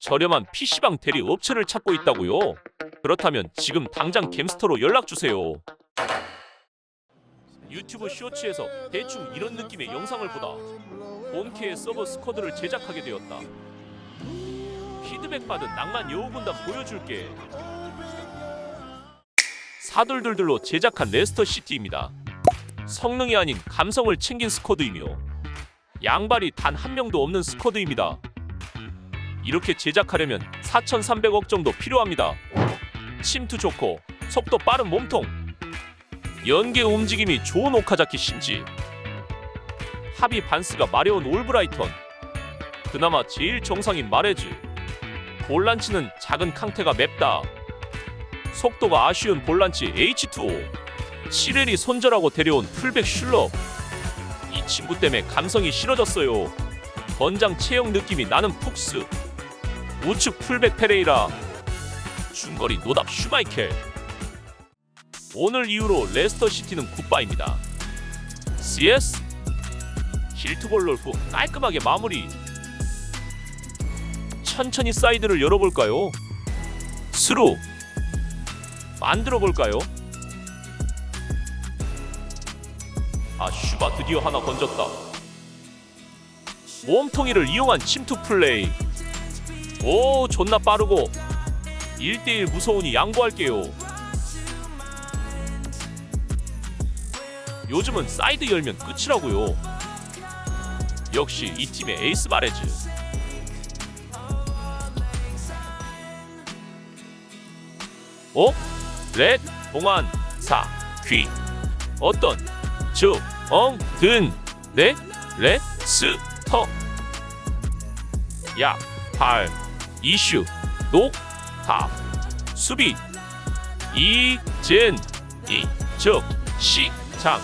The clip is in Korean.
저렴한 PC방 대리 업체를 찾고 있다고요? 그렇다면 지금 당장 겜스터로 연락 주세요. 유튜브 쇼츠에서 대충 이런 느낌의 영상을 보다 본캐의 서버 스쿼드를 제작하게 되었다. 피드백 받은 낭만 여우군단 보여줄게. 사돌들들로 제작한 레스터 시티입니다. 성능이 아닌 감성을 챙긴 스쿼드이며 양발이 단 한 명도 없는 스쿼드입니다. 이렇게 제작하려면 4,300억 정도 필요합니다. 침투 좋고 속도 빠른 몸통, 연계 움직임이 좋은 오카자키 신지, 합의 반스가 마려운 올브라이턴, 그나마 제일 정상인 마레즈, 볼란치는 작은 캉테가 맵다. 속도가 아쉬운 볼란치 H2O, 7렐이 손절하고 데려온 풀백 슐러. 이 친구 때문에 감성이 싫어졌어요. 권장 체형 느낌이 나는 푹스. 우측 풀백 페레이라. 중거리 노답 슈마이켈. 오늘 이후로 레스터 시티는 굿바입니다. CS 힐트볼 롤프 깔끔하게 마무리. 천천히 사이드를 열어볼까요? 스루 만들어 볼까요? 아 슈바 드디어 하나 건졌다. 몸통이를 이용한 침투 플레이. 오 존나 빠르고 1대1 무서우니 양보할게요. 요즘은 사이드 열면 끝이라고요. 역시 이 팀의 에이스 마레즈. 어? 렛 봉안 사 귀 어떤 즉 엉든 네 레스 터 야 팔 이슈 녹탑 수비. 이젠 이즉 시장